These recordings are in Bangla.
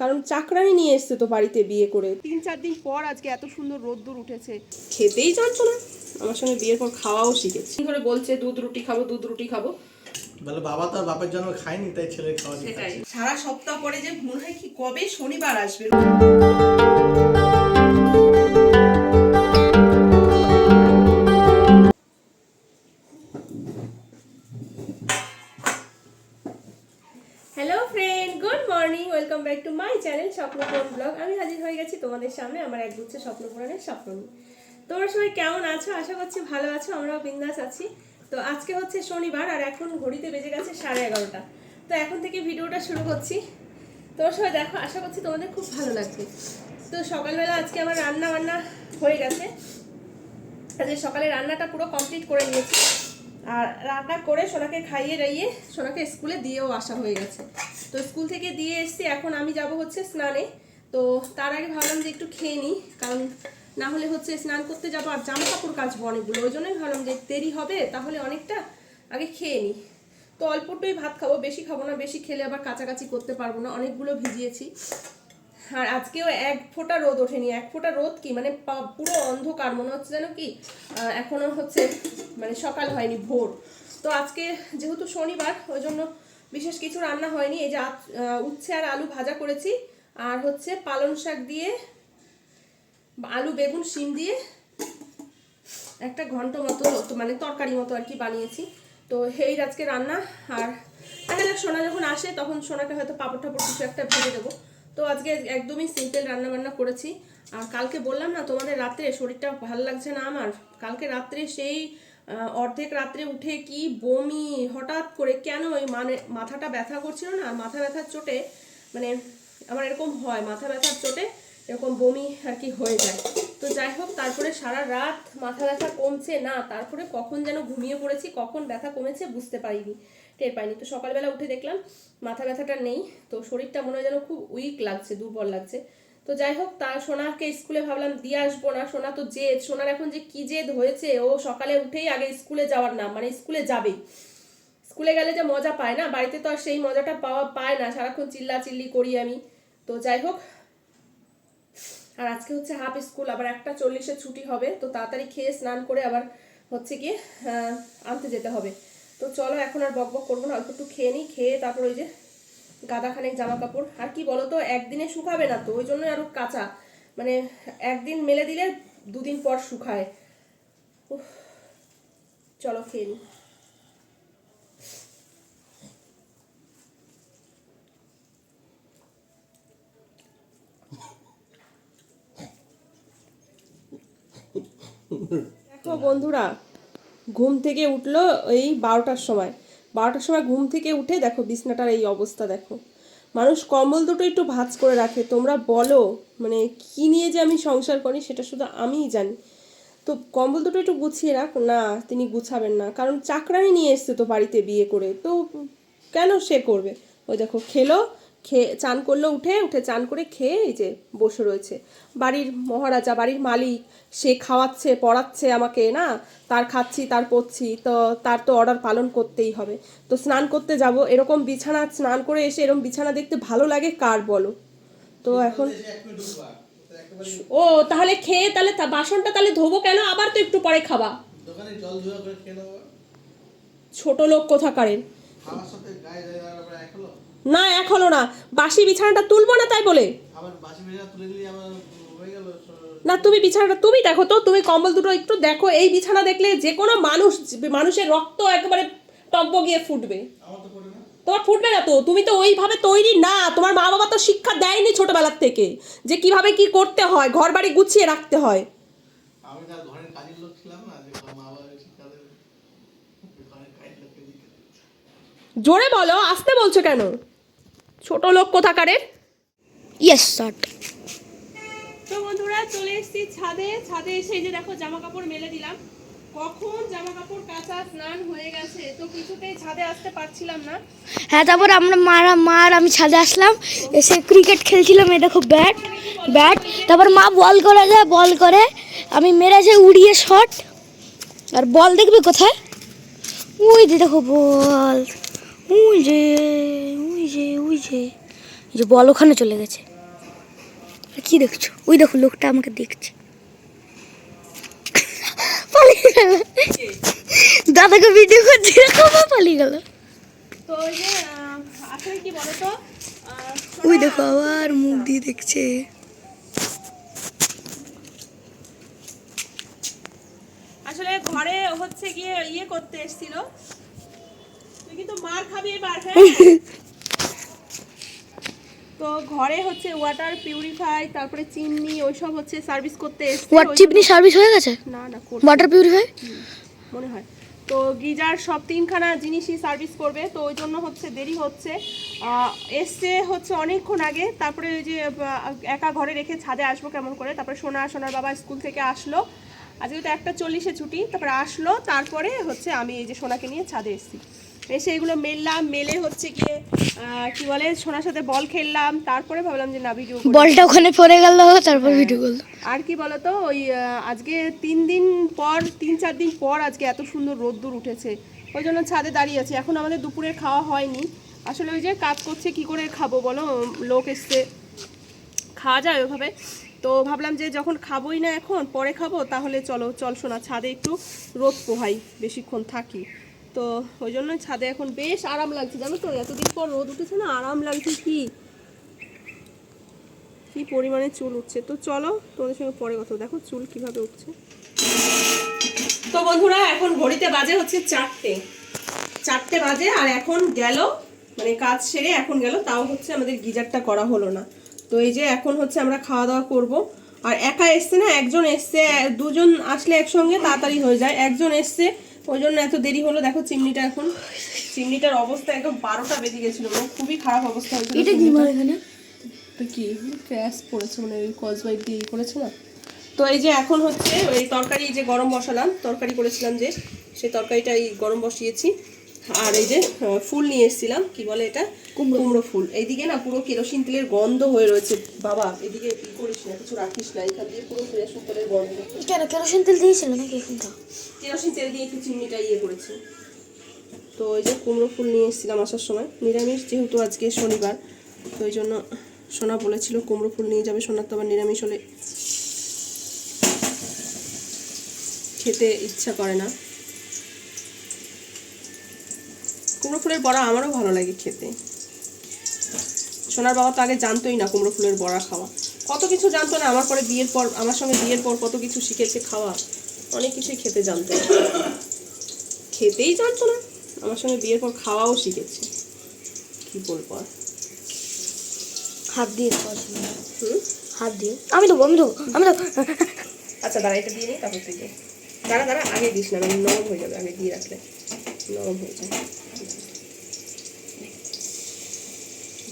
কারণ চাকরানি নিয়ে এসছে তো বাড়িতে বিয়ে করে। তিন চার দিন পর আজকে এত সুন্দর রোদ্দুর উঠেছে। খেতেই জানতো না। আমার সঙ্গে বিয়ের পর খাওয়াও শিখেছে। ধরে করে বলছে দুধ রুটি খাব দুধ রুটি খাব বলে বাবা তো আর বাপের জন্য খায়নি তাই ছেলে খাওয়া সেটাই। সারা সপ্তাহ পরে যে মনে হয় কি কবে শনিবার আসবে। Morning welcome back to my channel Swapnapuran blog আমি হাজির হয়ে গেছি তোমাদের সামনে আমার এক গুচ্ছ স্বপ্নপূরণের স্বপ্ন নিয়ে তোমরা সবাই কেমন আছো? আশা করছি ভালো আছো, আমরাও বিন্দাস আছি। তো আজকে হচ্ছে শনিবার আর এখন ঘড়িতে বেজে গেছে সাড়ে এগারোটা। তো এখন থেকে ভিডিওটা শুরু করছি। তোমরা সবাই দেখো, আশা করছি তোমাদের খুব ভালো লাগবে তো সকালবেলা আজকে আমার রান্না বান্না হয়ে গেছে। আজকে সকালে রান্নাটা পুরো কমপ্লিট করে নিয়েছি। আর রান্না করে সোনাকে খাইয়ে রাইয়ে সোনাকে স্কুলে দিয়েও আসা হয়ে গেছে। তো স্কুল থেকে দিয়ে এসছি এখন আমি যাব হচ্ছে স্নানে। তো তার আগে ভাবলাম যে একটু খেয়ে নিই কারণ না হলে হচ্ছে স্নান করতে যাব আর জামা কাপড় কাচবো অনেকগুলো ওই জন্যই ভাবলাম যে দেরি হবে তাহলে অনেকটা আগে খেয়ে নিই। তো অল্পটাই ভাত খাব বেশি খাব না বেশি খেলে আবার কাছাকাছি করতে পারব না অনেকগুলো ভিজিয়েছি। আর আজকেও এক ফোঁটা রোদ ওঠেনি এক ফোঁটা রোদ কি মানে পুরো অন্ধকার মনে হচ্ছে যেন কি আহ, এখনও হচ্ছে মানে সকাল হয়নি, ভোর। তো আজকে যেহেতু শনিবার ওই জন্য বিশেষ কিছু রান্না হয়নি। এই যে উচ্ছে আর আলু ভাজা করেছি, আর হচ্ছে পালং শাক দিয়ে, আলু, বেগুন, শিম দিয়ে একটা ঘন্ট মতো মানে তরকারি মতো আর কি বানিয়েছি। তো এই আজকে রান্না, আর দেখা যাক, সোনা যখন আসে, তখন সোনাকে হয়তো পাপড় টাপড় কিছু একটা ভেজে দেবো। তো আজকে একদমই সিম্পল রান্না বান্না করেছি। আর কালকে বললাম না, তোমাদের রাত্রে শরীরটা ভালো লাগছে না আমার? কালকে রাত্রে সেই অর্ধেক রাত্রে উঠে কি বমি, হঠাৎ করে কেন ওই মানে মাথাটা ব্যথা করছিল না? আর মাথা ব্যথার চোটে মানে আমার এরকম হয়, মাথা ব্যথার চোটে এরকম বমি আর কি হয়ে যায়। তো যাই হোক, তারপরে সারা রাত মাথা ব্যথা কমছে না, তারপরে কখন যেন ঘুমিয়ে পড়েছি, কখন ব্যথা কমেছে বুঝতে পারিনি, টের পাইনি। তো সকালবেলা উঠে দেখলাম মাথা ব্যথাটা নেই, তো শরীরটা মনে হয় যেন খুব উইক লাগছে, দুর্বল লাগছে। তো যাই হোক, তা সোনাকে স্কুলে ভাবলাম দিয়ে আসব না। সোনা তো জেদ। সোনার এখন যে কি জেদ হয়েছে, ও সকালে উঠেই আগে স্কুলে যাওয়ার নাম মানে স্কুলে যাবেই স্কুলে গেলে যে মজা পায় না, বাড়িতে তো আর সেই মজাটা পাওয়া পায় না। সারাক্ষণ চিল্লা চিল্লি করি আমি। তো যাই হোক, আর আজকে হচ্ছে হাফ স্কুল, আবার একটা চল্লিশে ছুটি হবে। তো তাড়াতাড়ি খেয়ে স্নান করে আবার হচ্ছে গিয়ে আনতে যেতে হবে। তো চলো এখন আর বক বক করব না, অল্প একটু খেয়ে নিই। খেয়ে তারপর ওই যে গাদাখানেক জামা কাপড় আর কি বলো তো একদিনে শুকাবে না তো, ওই জন্যই আরও কাঁচা। মানে একদিন মেলে দিলে দুদিন পর শুকায়। চলো খেয়ে দেখো বন্ধুরা, ঘুম থেকে উঠল এই বারোটার সময়। বারোটার সময় ঘুম থেকে উঠে দেখো বিছনাটার এই অবস্থা দেখো। মানুষ কম্বল দুটো একটু ভাজ করে রাখে, তোমরা বলো মানে কি নিয়ে যে আমি সংসার করি সেটা শুধু আমিই জানি। তো কম্বল দুটো একটু গুছিয়ে রাখ, না, তিনি গুছাবেন না। কারণ চাকরানি নিয়ে এসছে তো বাড়িতে বিয়ে করে, তো কেন সে করবে? ওই দেখো, খেলো খেয়ে চান করল উঠে উঠে চান করে খেয়ে এই যে বসে রয়েছে। বাড়ির মহারাজা বাড়ির মালিক সে খাওয়াচ্ছে পড়াচ্ছে আমাকে না? তার খাচ্ছি তার পড়ছি তো তার তো অর্ডার পালন করতেই হবে। তো স্নান করতে যাব এরকম বিছানা স্নান করে এসে এরকম বিছানা দেখতে ভালো লাগে কার বলো? তো এখন ও তাহলে খেয়ে তাহলে বাসনটা তাহলে ধোবো কেন? আবার তো একটু পরে খাবা। ছোট লোক কোথাকারের? খাওয়ার সাথে গায়ে হলো না এক হলো না। বাসি বিছানাটা তুলবো না তাই বলে? না তুমি বিছানাটা তুমি দেখো তো তুমি কম্বল দুটো একটু দেখো এই বিছানা দেখলে যে কোনো মানুষ মানুষের রক্ত একেবারে টব্ব গিয়ে ফুটবে। তোমার ফুটবে না তো? তুমি তো ওইভাবে তৈরি না। তোমার মা বাবা তো শিক্ষা দেয়নি ছোটবেলার থেকে যে কীভাবে কি করতে হয় ঘর বাড়ি গুছিয়ে রাখতে হয়। জোরে বলো আসতে বলছো কেন? ছোট লোক কোথাকারের? ইয়েস স্টার্ট তো বন্ধুরা চলে এসেছি ছাদে। ছাদে এসে এই যে দেখো জামা কাপড় মেলে দিলাম। কখন জামা কাপড় কাঁচা স্নান হয়ে গেছে তো কিছুতেই ছাদে আসতে পারছিলাম না। হ্যাঁ তারপর আমরা মারা মার আমি ছাদে আসলাম। এসে ক্রিকেট খেলছিলাম এই দেখো ব্যাট ব্যাট তারপর মা বল করে যায় বল করে। আমি মেরেছে উড়িয়ে শট আর বল দেখবি কোথায়? ওই যে দেখো বল। ওই যে যে ওই যে যে বল ওখানে চলে গেছে। কি দেখছ? ওই দেখো লোকটা আমাকে দেখছে। পালিয়ে গেল। দাদাকে ভিডিও করছি পালিয়ে গেল। ওই দেখো আবার মুখ দিয়ে দেখছে। আসলে ঘরে হচ্ছে গিয়ে ইয়ে করতে এসেছিল। তুই কিন্তু মার খাবি এবার হ্যাঁ? তো ঘরে হচ্ছে ওয়াটার পিউরিফাই তারপরে চিমনি ওইসব হচ্ছে সার্ভিস করতে এসছে। হোয়াট ওই চিপনি সার্ভিস হয়ে গেছে? না না ওয়াটার পিউরিফাই মনে হয়। তো গিজার সব তিনখানা জিনিসই সার্ভিস করবে তো ওই জন্য হচ্ছে দেরি হচ্ছে। আহ, এসছে হচ্ছে অনেকক্ষণ আগে তারপরে ওই যে একা ঘরে রেখে ছাদে আসব কেমন করে তারপরে সোনা সোনার বাবা স্কুল থেকে আসলো। আজকে তো একটা চল্লিশে ছুটি তারপরে আসলো তারপরে হচ্ছে আমি এই যে সোনাকে নিয়ে ছাদে এসেছি। এসে এগুলো মেললাম মেলে হচ্ছে গিয়ে কি বলে সোনার সাথে বল খেললাম তারপরে ভাবলাম যে না ভিডিও বলটা ওখানে পড়ে গেল তারপর ভিডিও করল। আর কি বলতো ওই আজকে তিন দিন পর তিন চার দিন পর আজকে এত সুন্দর রোদ্দুর উঠেছে। ওই জন্য ছাদে দাঁড়িয়ে আছি। এখন আমাদের দুপুরে খাওয়া হয়নি। আসলে ওই যে কাজ করছে কি করে খাব বলো? লোক এসছে। খাওয়া যায় ওইভাবে তো ভাবলাম যে যখন খাবোই না এখন পরে খাব তাহলে চলো চল শোনা ছাদে একটু রোদ পোহাই বেশিক্ষণ থাকি। তো ওই জন্য ছাদে এখন বেশ আরাম লাগছে, জানো তো? এতদিন পর রোদ উঠেছে না, আরাম লাগছে কি? কি পরিমাণে চুল উঠছে। তো চলো, তোমাদের সঙ্গে পরে কথা দেখো চুল কীভাবে উঠছে। তো বন্ধুরা, এখন ঘড়িতে বাজে হচ্ছে চারটে। চারটে বাজে আর এখন গেল মানে কাজ সেরে এখন গেল, তাও হচ্ছে আমাদের গিজারটা করা হলো না। তো এই যে এখন হচ্ছে আমরা খাওয়া দাওয়া করব। আর একা এসছে না, একজন এসছে, দুজন আসলে একসঙ্গে তাড়াতাড়ি হয়ে যায়। একজন এসছে ওই জন্য এত দেরি হলো? দেখো চিমনিটা এখন। চিমনিটার অবস্থা একদম বারোটা বেজে গেছিল মানে খুবই খারাপ অবস্থা হয়েছিল এটা কি মানে এখানে? তো কি? ক্র্যাশ পড়েছে মানে ওই কসবাইট দিয়ে করেছে না? তো এই যে এখন হচ্ছে ওই তরকারি যে গরম বসালাম তরকারি করেছিলাম যে সেই তরকারিটা এই গরম বসিয়েছি। আর এই যে ফুল নিয়ে এসেছিলাম কি বলে এটা? কুমড়ো ফুল। এইদিকে না পুরো কেরোসিন তেলের গন্ধ হয়ে রয়েছে। বাবা এদিকে ই করিস না কিছু রাখিস না। এখান দিয়ে পুরো কেরোসিন তেলের গন্ধ। কেন কেরোসিন তেল দিয়েছিল নাকি এখানটা কেরোসিন তেল দিয়ে একটু চিমনিটা ইয়ে করেছি। তো ওই যে কুমড়ো ফুল নিয়ে এসেছিলাম আসার সময়। নিরামিষ যেহেতু আজকে শনিবার তো ওই জন্য সোনা বলেছিল কুমড়ো ফুল নিয়ে যাবে। সোনার তো আবার নিরামিষ হলে খেতে ইচ্ছা করে না। কুমড়ো ফুলের বড়া আমারও ভালো লাগে খেতে। সোনার বাবা তো আগে জানতোই না কুমড়ো ফুলের বড়া খাওয়া। কত কিছু জানতো না আমার পরে বিয়ের পর আমার সঙ্গে বিয়ের পর কত কিছু শিখেছে খাওয়া। অনেক কিছুই খেতে জানতো। খেতেই জানতো না আমার সঙ্গে বিয়ের পর খাওয়াও শিখেছে। কি বলব আর? হাত দিয়ে হুম? হাত দিয়ে। আমি দেবো আমি দেবো আমি দেবো। আচ্ছা দাঁড়া এটা দিয়ে নিই তারপর তুই দাঁড়া দাঁড়া আগে দিস না নরম হয়ে যাবে আগে দিয়ে রাখলে। নরম হয়ে যায়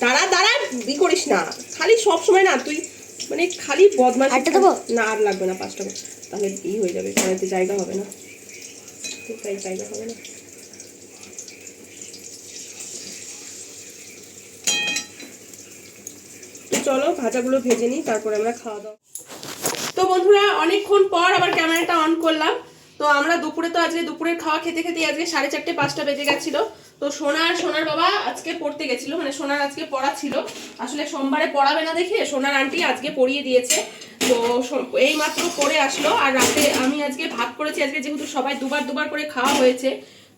দাঁড়া বি করিস না। খালি সব সময় না তুই মানে খালি বদমাশ? না আর লাগবে না পাঁচটা। তাহলে ই হয়ে যাবে কড়াইতে জায়গা হবে না। জায়গা হবে না? চলো ভাজাগুলো ভেজে নিই তারপরে আমরা খাওয়া দাওয়া তো বন্ধুরা অনেকক্ষণ পর আবার ক্যামেরাটা অন করলাম। তো আমরা দুপুরে তো আজকে দুপুরের খাওয়া খেতে খেতে আজকে সাড়ে চারটে পাঁচটা বেজে গেছিল। তো সোনার সোনার বাবা আজকে পড়তে গেছিল মানে সোনার আজকে পড়া ছিল। আসলে সোমবারে পড়াবে না দেখে সোনার আন্টি আজকে পড়িয়ে দিয়েছে। তো এই মাত্র পড়ে আসলো, আর রাতে আমি আজকে ভাত করেছি, আজকে যেহেতু সবাই দুবার দুবার করে খাওয়া হয়েছে,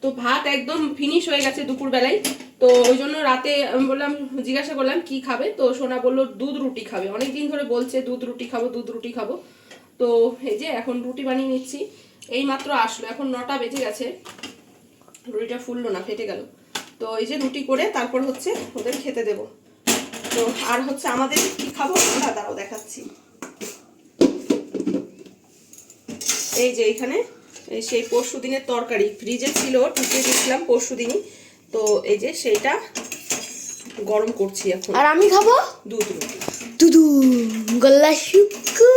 তো ভাত একদম ফিনিশ হয়ে গেছে দুপুরবেলায়। তো ওই জন্য রাতে আমি বললাম, জিজ্ঞাসা করলাম, কি খাবে? তো সোনা বলল, দুধ রুটি খাবে। অনেক দিন ধরে বলছে, দুধ রুটি খাব, দুধ রুটি খাব। তো এই যে এখন রুটি বানিয়ে নিচ্ছি। এই মাত্র আসলো, এখন নটা বেজে গেছে। রুটিটা ফুললো না ফেটে গেল। তো এই যে রুটি করে তারপর হচ্ছে ওদের খেতে দেব। তো আর হচ্ছে আমাদের কি খাব? আমরা তারাও দেখাচ্ছি। এই যে এইখানে এই সেই পরশু দিনের তরকারি। ফ্রিজে ছিল ঢুকিয়ে দিয়েছিলাম পরশু দিনই। তো এই যে সেইটা গরম করছি এখন। আর আমি খাব? দুধ রুটি। দুদু গল্লা শুকু।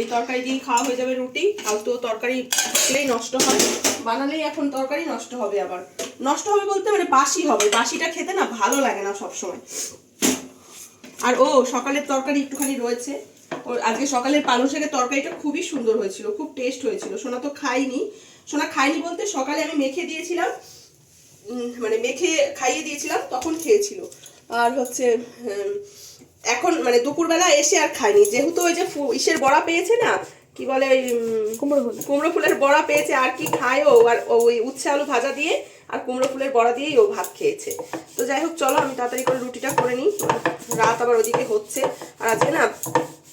এই তরকারি দিয়ে খাওয়া হয়ে যাবে রুটি। ফালতু তরকারি খেলেই নষ্ট হয়। বানালেই এখন তরকারি নষ্ট হবে আবার। নষ্ট হবে বলতে মানে বাসি হবে। বাসিটা খেতে না ভালো লাগে না সব সময় আর ও সকালের তরকারি একটুখানি রয়েছে। ওর আজকে সকালের পালং শাকের তরকারিটা খুবই সুন্দর হয়েছিল খুব টেস্ট হয়েছিল। সোনা তো খাইনি সোনা খাইনি বলতে সকালে আমি মেখে দিয়েছিলাম। মানে মেখে খাইয়ে দিয়েছিলাম তখন খেয়েছিল। আর হচ্ছে উম, এখন মানে দুপুরবেলা এসে আর খায়নি। যেহেতু ওই যে ইসের বড়া পেয়েছে না কি বলে ওই কুমড়ো ফুল কুমড়ো ফুলের বড়া পেয়েছে আর কি খায় ও আর ওই উচ্ছে আলু ভাজা দিয়ে আর কুমড়ো ফুলের বড়া দিয়েই ও ভাত খেয়েছে। তো যাই হোক চলো আমি তাড়াতাড়ি করে রুটিটা করে নিই। রাত আবার ওদিকে হচ্ছে। আর আজকে না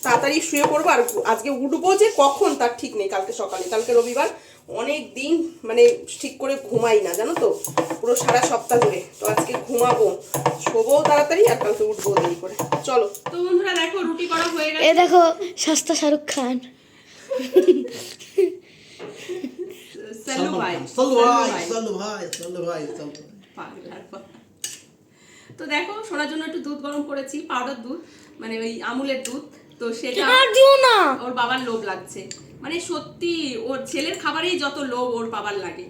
তাড়াতাড়ি শুয়ে পড়ব আর আজকে উঠবো যে কখন তার ঠিক নেই কালকে সকালে। কালকে রবিবার অনেক দিন মানে ঠিক করে ঘুমাই না জানো তো? পুরো সারা সপ্তাহ ধরে। তো আজকে ঘুমাবো। শোবো তাড়াতাড়ি আর কালকে উঠবো দেরি করে। চলো। তো বন্ধুরা দেখো রুটি করা হয়ে গেছে। এ দেখো সস্তা শাহরুখ খান। সালু ভাই। চলো ভাই চলো ভাই চলো ভাই চলো তো দেখো সোনার জন্য একটু দুধ গরম করেছি পাউডার দুধ মানে ওই আমুলের দুধ। তো সেটা না? ওর বাবার লোভ লাগছে। মানে সত্যি ওর ছেলের খাবারেই যত লোভ ওর বাবার লাগে।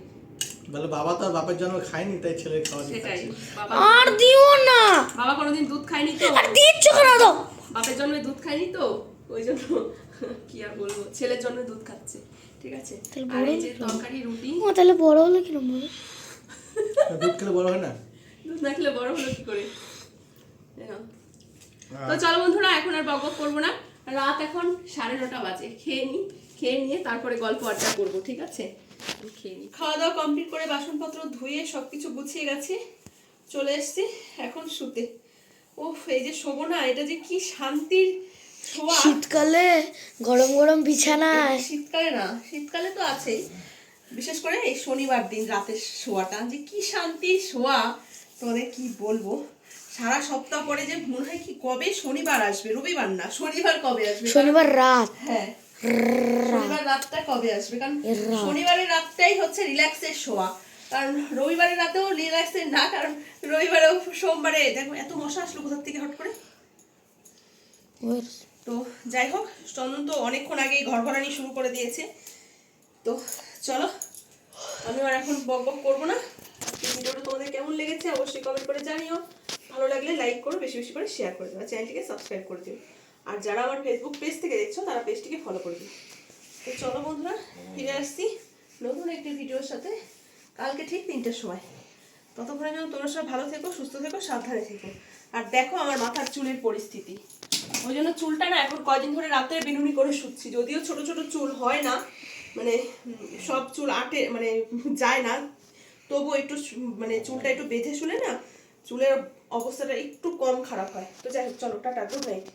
বলে বাবা তো বাপের জন্য খায়নি তাই ছেলের খাওয়া সেটাই। আর দিও না। বাবা কোনোদিন দুধ খায়নি তো? আর দিচ্ছ কেন তো? বাপের জন্য দুধ খায়নি তো? ওই জন্য কি আর বলব? ছেলের জন্য দুধ খাচ্ছে ঠিক আছে? আর এই যে তরকারি রুটি। ও তাহলে বড় হলো বলো? দুধ খেলে বড় হয় না? দুধ না খেলে বড় হলো কি করে। তো চলো বন্ধুরা এখন আর বক বক করব না। রাত এখন সাড়ে নটা বাজে খেয়ে নিই খেয়ে নিয়ে তারপরে গল্প আড্ডা করব ঠিক আছে? খেয়ে নিই খাওয়া দাওয়া কমপ্লিট করে বাসনপত্র ধুয়ে সব কিছু গুছিয়ে গেছে চলে এসছি এখন শুতে। ওফ এই যে শোবো না এটা যে কি শান্তির শোয়া শীতকালে গরম গরম বিছানায়। শীতকালে না শীতকালে তো আছেই। বিশেষ করে এই শনিবার দিন রাতের শোয়াটা যে কি শান্তি শোয়া তোমাদের কি বলব? সারা সপ্তাহ পরে যে মনে হয় কি কবে শনিবার আসবে? রবিবার না শনিবার কবে আসবে? শনিবার রাত। হ্যাঁ। শনিবার রাতটা কবে আসবে? কারণ। শনিবারের রাতটাই হচ্ছে রিল্যাক্সের শোয়া। কারণ রবিবারের রাতেও রিল্যাক্সের না কারণ রবিবারেও সোমবারে দেখো এত মশা আসলো কোথার থেকে হট করে? তো যাই হোক চন্দন তো অনেকক্ষণ আগেই ঘর ঘরানি শুরু করে দিয়েছে। তো চলো আমি আর এখন বক বক করব না। ভিডিওটা তোমাদের কেমন লেগেছে অবশ্যই কমেন্ট করে জানিও। ভালো লাগলে লাইক করো বেশি বেশি করে শেয়ার করে আর চ্যানেলটিকে সাবস্ক্রাইব করে দিও। আর যারা আমার ফেসবুক পেজ থেকে দেখছ, তারা পেজটিকে ফলো করে দিও। তো চলো বন্ধুরা, ফিরে আসছি নতুন একটি ভিডিওর সাথে। কালকে ঠিক তিনটের সময়। ততক্ষণে যেন তোমরা সব ভালো থেকো, সুস্থ থেকো, সাবধানে থেকো। আর দেখো আমার মাথার চুলের পরিস্থিতি। ওই জন্য চুলটা না এখন কয়দিন ধরে রাতের বিনুনি করে শুচ্ছি। যদিও ছোট ছোট চুল হয় না মানে সব চুল আটে মানে যায় না। তবু একটু মানে চুলটা একটু বেঁধে শুলে না, চুলের অবস্থাটা একটু কম খারাপ হয়। তো যাই হোক, চলো, টাটা গুড নাইট